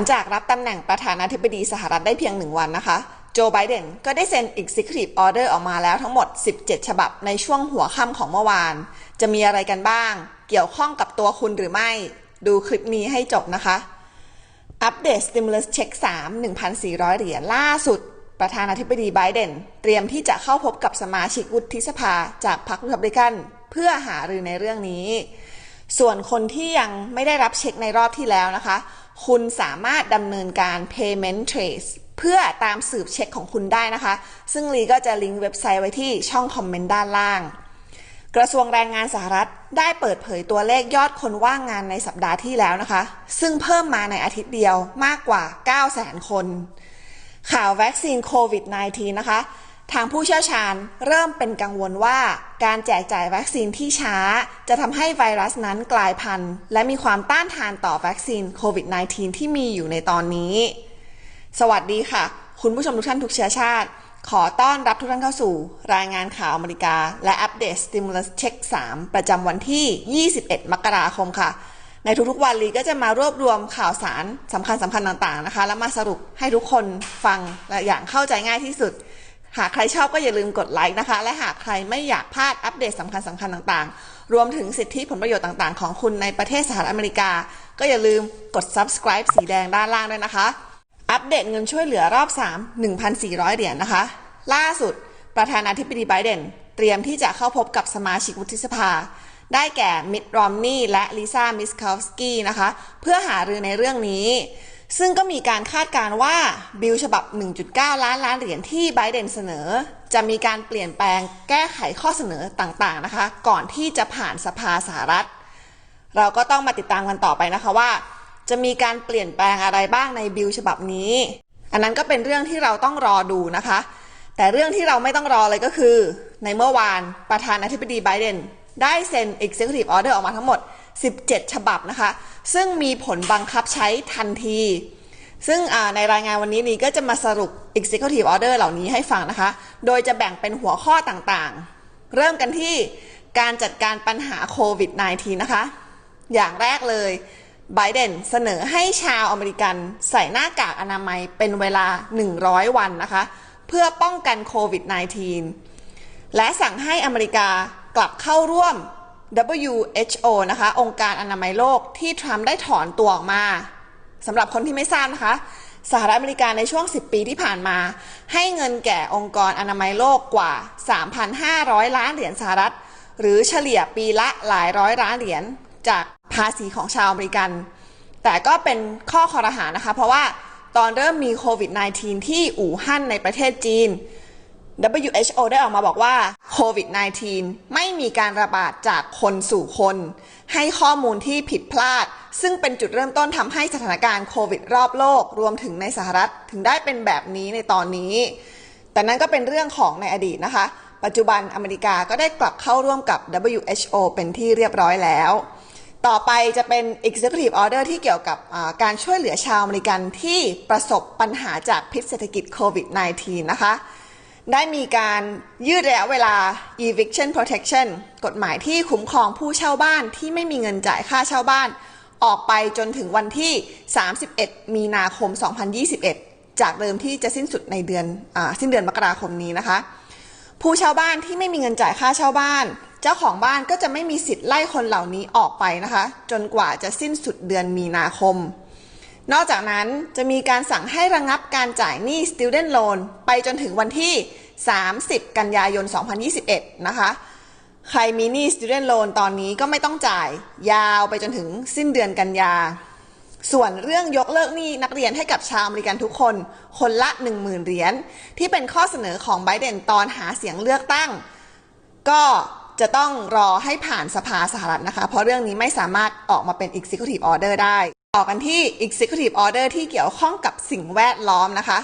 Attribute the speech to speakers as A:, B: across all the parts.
A: งจากรับตำแหน่งประธานาธิบดีสหรัฐได้เพียงหนึ่งวันนะคะ โจไบเดนก็ได้เซ็น Executive Order ออกมาแล้วทั้งหมด 17 ฉบับในช่วงหัวค่ำของเมื่อวาน จะมีอะไรกันบ้าง เกี่ยวข้องกับตัวคุณหรือไม่ ดูคลิปนี้ให้จบนะคะ อัปเดต Stimulus Check 3 1,400 เหรียญล่าสุด ประธานาธิบดีไบเดนเตรียมที่จะเข้าพบกับสมาชิกวุฒิสภาจากพรรครีพับลิกันเพื่อหารือในเรื่องนี้ ส่วนคนที่ยังไม่ได้รับเช็คในรอบที่แล้วนะคะ คุณสามารถดำเนินการ payment trace เพื่อตามสืบเช็คของคุณได้นะคะ ซึ่งลีก็จะลิงก์เว็บไซต์ไว้ที่ช่องคอมเมนต์ด้านล่าง กระทรวงแรงงานสหรัฐได้เปิดเผยตัวเลขยอดคนว่างงานในสัปดาห์ที่แล้วนะคะ ซึ่งเพิ่มมาในอาทิตย์เดียวมากกว่า 9 0 0 0 0 0 คน ข่าววัคซีนโควิด -19 นะคะ ทางผู้เชี่ยวชาญเริ่มเป็นกังวลว่า การแจกจ่ายวัคซีนที่ช้า จะทำให้ไวรัสนั้นกลายพันธุ์ และมีความต้านทานต่อวัคซีนโควิด -19 ที่มีอยู่ในตอนนี้ สวัสดีค่ะ คุณผู้ชมทุกท่านทุกเชื้อชาติ ขอต้อนรับทุกท่านเข้าสู่ รายงานข่าวอเมริกา และอัปเดต Stimulus Check 3 ประจำวันที่ 21 มกราคมค่ะ ในทุกๆวันลีก็จะมารวบรวมข่าวสารสำคัญสำคัญต่างๆนะคะ แล้วมาสรุปให้ทุกคนฟังและอย่างเข้าใจง่ายที่สุด หากใครชอบก็อย่าลืมกดไลค์นะคะ และหากใครไม่อยากพลาดอัปเดตสำคัญสำคัญต่างๆ รวมถึงสิทธิผลประโยชน์ต่างๆ ของคุณในประเทศสหรัฐอเมริกา ก็อย่าลืมกด subscribe สีแดงด้านล่างด้วยนะคะ อัปเดตเงินช่วยเหลือรอบ 3 1,400 เหรียญนะคะ ล่าสุด ประธานาธิบดีไบเดนเตรียมที่จะเข้าพบกับสมาชิกวุฒิสภา ได้แก่มิตรอมนี่และลิซ่ามิสคาฟสกี้นะคะ เพื่อหารือในเรื่องนี้ ซึ่งก็มีการคาดการ์ว่าบิลฉบับ 1.9 ล้านล้านเหรียญที่ไบเดนเสนอ จะมีการเปลี่ยนแปลงแก้ไขข้อเสนอต่างๆนะคะ ก่อนที่จะผ่านสภาสหรัฐ เราก็ต้องมาติดตามกันต่อไปนะคะว่า จะมีการเปลี่ยนแปลงอะไรบ้างในบิลฉบับนี้ อันนั้นก็เป็นเรื่องที่เราต้องรอดูนะคะ แต่เรื่องที่เราไม่ต้องรอเลยก็คือ ในเมื่อวานประธานาธิบดีไบเดนได้เซ็น Executive Order ออกมาทั้งหมด 17 ฉบับนะคะ ซึ่งมีผลบังคับใช้ทันที ซึ่งในรายงานวันนี้นี้ก็จะมาสรุป Executive Order เหล่านี้ให้ฟังนะคะ โดยจะแบ่งเป็นหัวข้อต่างๆ เริ่มกันที่การจัดการปัญหาโควิด -19 นะคะ อย่างแรกเลยไบเดนเสนอให้ชาวอเมริกันใส่หน้ากากอนามัยเป็นเวลา 100 วันนะคะ เพื่อป้องกันโควิด -19 และสั่งให้อเมริกากลับเข้าร่วม WHO นะคะ องค์การอนามัยโลกที่ทรัมป์ได้ถอนตัวออกมาสำหรับคนที่ไม่ทราบนะคะ สหรัฐอเมริกาในช่วง 10 ปีที่ผ่านมา ให้เงินแก่องค์กรอนามัยโลกกว่า 3,500 ล้านเหรียญสหรัฐ หรือเฉลี่ยปีละหลายร้อยล้านเหรียญจากภาษีของชาวอเมริกัน แต่ก็เป็นข้อคอรหานะคะ เพราะว่าตอนเริ่มมีโควิด -19 ที่อู่ฮั่นในประเทศจีน WHO ได้ออกมาบอกว่าโควิด -19 ไม่มีการระบาดจากคนสู่คน ให้ข้อมูลที่ผิดพลาด ซึ่งเป็นจุดเริ่มต้นทำให้สถานการณ์โควิดรอบโลก รวมถึงในสหรัฐถึงได้เป็นแบบนี้ในตอนนี้ แต่นั่นก็เป็นเรื่องของในอดีตนะคะ ปัจจุบันอเมริกาก็ได้กลับเข้าร่วมกับ WHO เป็นที่เรียบร้อยแล้ว ต่อไปจะเป็น Executive Order ที่เกี่ยวกับการช่วยเหลือชาวอเมริกันที่ประสบปัญหาจากพิษเศรษฐกิจโควิด -19 นะคะ ได้มีการยืดระยะเวลา eviction protection กฎหมายที่คุ้มครองผู้เช่าบ้านที่ไม่มีเงินจ่ายค่าเช่าบ้าน ออกไปจนถึงวันที่ 31 มีนาคม 2021 จากเดิมที่จะสิ้นสุดในเดือนอสิ้นเดือนมกราคมนี้นะคะ ผู้เช่าบ้านที่ไม่มีเงินจ่ายค่าเช่าบ้าน เจ้าของบ้านก็จะไม่มีสิทธิ์ไล่คนเหล่านี้ออกไปนะคะ จนกว่าจะสิ้นสุดเดือนมีนาคม นอกจากนั้นจะมีการสั่งให้ระงงับการจ่ายหนี้ student loan ไปจนถึงวันที่ 30 กันยายน 2021 นะคะ ใครมีหนี้ student loan ตอนนี้ก็ไม่ต้องจ่ายยาวไปจนถึงสิ้นเดือนกันยา ส่วนเรื่องยกเลิกหนี้นักเรียนให้กับชาวอเมริกันทุกคน คนละ 10,000 เหรียญที่เป็นข้อเสนอของไบเดนตอนหาเสียงเลือกตั้ง ก็จะต้องรอให้ผ่านสภาสหรัฐนะคะ เพราะเรื่องนี้ไม่สามารถออกมาเป็น Executive Order ได้ ต่อกันที่ Executive Order ที่เกี่ยวข้องกับสิ่งแวดล้อมนะคะ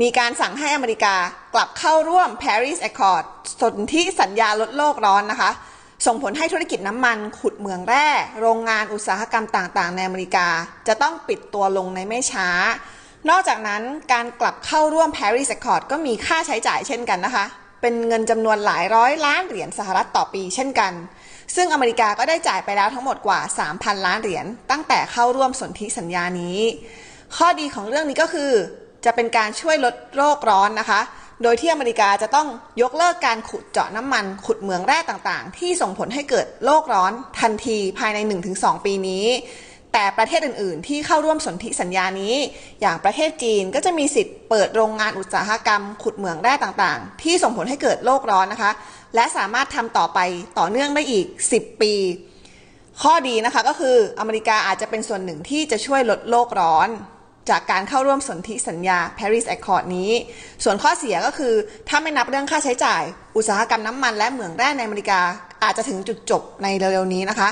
A: มีการสั่งให้อเมริกากลับเข้าร่วม Paris Accord สนธิสัญญาลดโลกร้อนนะคะ ส่งผลให้ธุรกิจน้ำมัน ขุดเหมืองแร่ โรงงานอุตสาหกรรมต่างๆ ในอเมริกา จะต้องปิดตัวลงในไม่ช้า นอกจากนั้นการกลับเข้าร่วม Paris Accord ก็มีค่าใช้จ่ายเช่นกันนะคะ เป็นเงินจำนวนหลายร้อยล้านเหรียญสหรัฐต่อปีเช่นกัน ซึ่งอเมริกาก็ได้จ่ายไปแล้วทั้งหมดกว่า 3,000 ล้านเหรียญตั้งแต่เข้าร่วมสนธิสัญญานี้ ข้อดีของเรื่องนี้ก็คือ จะเป็นการช่วยลดโลกร้อนนะคะ โดยที่อเมริกาจะต้องยกเลิกการขุดเจาะน้ำมัน ขุดเหมืองแร่ต่างๆ ที่ส่งผลให้เกิดโลกร้อนทันทีภายใน 1-2 ปีนี้แต่ประเทศอื่น ๆ ที่เข้าร่วมสนธิสัญญานี้ อย่างประเทศจีนก็จะมีสิทธิ์เปิดโรงงานอุตสาหกรรม ขุดเหมืองแร่ต่าง ๆ ที่ส่งผลให้เกิดโลกร้อนนะคะ และสามารถทำต่อไปต่อเนื่องได้อีก 10 ปี ข้อดีนะคะก็คืออเมริกาอาจจะเป็นส่วนหนึ่งที่จะช่วยลดโลกร้อน จากการเข้าร่วมสนธิสัญญา Paris Accord นี้ ส่วนข้อเสียก็คือถ้าไม่นับเรื่องค่าใช้จ่าย อุตสาหกรรมน้ำมันและเหมืองแร่ในอเมริกาอาจจะถึงจุดจบในเร็วๆนี้นะคะ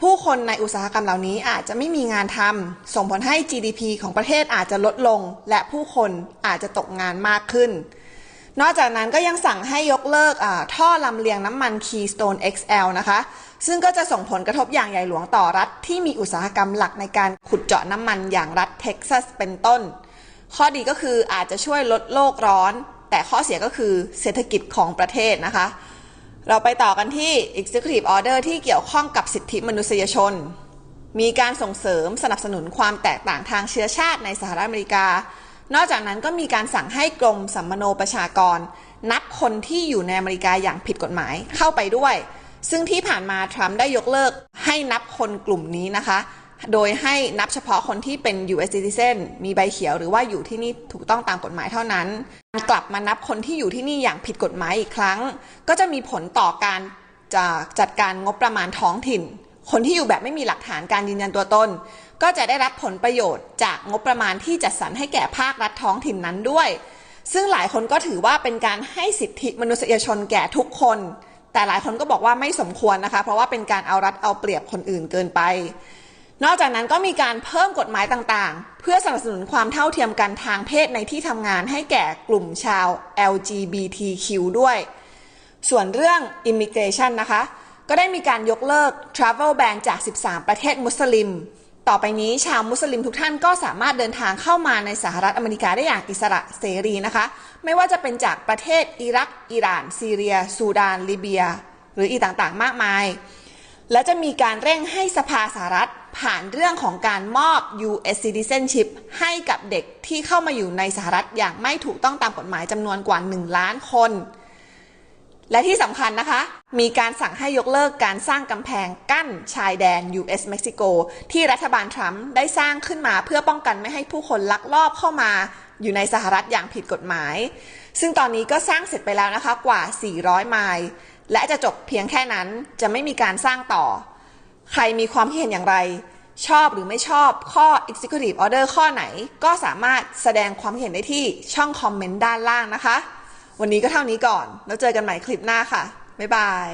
A: ผู้คนในอุตสาหกรรมเหล่านี้อาจจะไม่มีงานทำส่งผลให้ GDP ของประเทศอาจจะลดลง และผู้คนอาจจะตกงานมากขึ้น นอกจากนั้นก็ยังสั่งให้ยกเลิกท่อลำเลียงน้ำมัน Keystone XL นะคะ ซึ่งก็จะส่งผลกระทบอย่างใหญ่หลวงต่อรัฐที่มีอุตสาหกรรมหลักในการขุดเจาะน้ำมันอย่างรัฐเท็กซัสเป็นต้น ข้อดีก็คืออาจจะช่วยลดโลกร้อน แต่ข้อเสียก็คือเศรษฐกิจของประเทศนะคะ เราไปต่อกันที่ Executive Order ที่เกี่ยวข้องกับสิทธิมนุษยชน มีการส่งเสริมสนับสนุนความแตกต่างทางเชื้อชาติในสหรัฐอเมริกา นอกจากนั้นก็มีการสั่งให้กรมสัมมโนประชากร นับคนที่อยู่ในอเมริกาอย่างผิดกฎหมายเข้าไปด้วย ซึ่งที่ผ่านมาทรัมป์ได้ยกเลิกให้นับคนกลุ่มนี้นะคะ โดยให้นับเฉพาะคนที่เป็น U.S. citizen มีใบเขียวหรือว่าอยู่ที่นี่ถูกต้องตามกฎหมายเท่านั้นการกลับมานับคนที่อยู่ที่นี่อย่างผิดกฎหมายอีกครั้ง ก็จะมีผลต่อการจะจัดการงบประมาณท้องถิ่น คนที่อยู่แบบไม่มีหลักฐานการยืนยันตัวตน ก็จะได้รับผลประโยชน์จากงบประมาณที่จัดสรรให้แก่ภาครัฐท้องถิ่นนั้นด้วย ซึ่งหลายคนก็ถือว่าเป็นการให้สิทธิมนุษยชนแก่ทุกคน แต่หลายคนก็บอกว่าไม่สมควรนะคะ เพราะว่าเป็นการเอารัดเอาเปรียบคนอื่นเกินไป นอกจากนั้นก็มีการเพิ่มกฎหมายต่างๆ เพื่อสนับสนุนความเท่าเทียมกันทางเพศในที่ทำงานให้แก่กลุ่มชาว LGBTQ ด้วย ส่วนเรื่อง immigration นะคะ ก็ได้มีการยกเลิก travel ban จาก 13 ประเทศมุสลิม ต่อไปนี้ชาวมุสลิมทุกท่านก็สามารถเดินทางเข้ามาในสหรัฐอเมริกาได้อย่างอิสระเสรีนะคะ ไม่ว่าจะเป็นจากประเทศอิรัก อิหร่าน ซีเรีย ซูดาน ลิเบีย หรืออีกต่างๆ มากมาย และจะมีการเร่งให้สภาสหรัฐผ่านเรื่องของการมอบ U.S. citizenship ให้กับเด็กที่เข้ามาอยู่ในสหรัฐอย่างไม่ถูกต้องตามกฎหมายจำนวนกว่า 1 ล้านคน และที่สำคัญนะคะ มีการสั่งให้ยกเลิกการสร้างกำแพงกั้นชายแดน U.S. เม็กซิโกที่รัฐบาลทรัมป์ได้สร้างขึ้นมาเพื่อป้องกันไม่ให้ผู้คนลักลอบเข้ามาอยู่ในสหรัฐอย่างผิดกฎหมาย ซึ่งตอนนี้ก็สร้างเสร็จไปแล้วนะคะกว่า 400 ไมล์ และจะจบเพียงแค่นั้นจะไม่มีการสร้างต่อ ใครมีความคิดเห็นอย่างไร ชอบหรือไม่ชอบข้อ Executive Order ข้อไหน ก็สามารถแสดงความเห็นได้ที่ช่องคอมเมนต์ด้านล่างนะคะ วันนี้ก็เท่านี้ก่อน แล้วเจอกันใหม่คลิปหน้าค่ะ บ๊ายบาย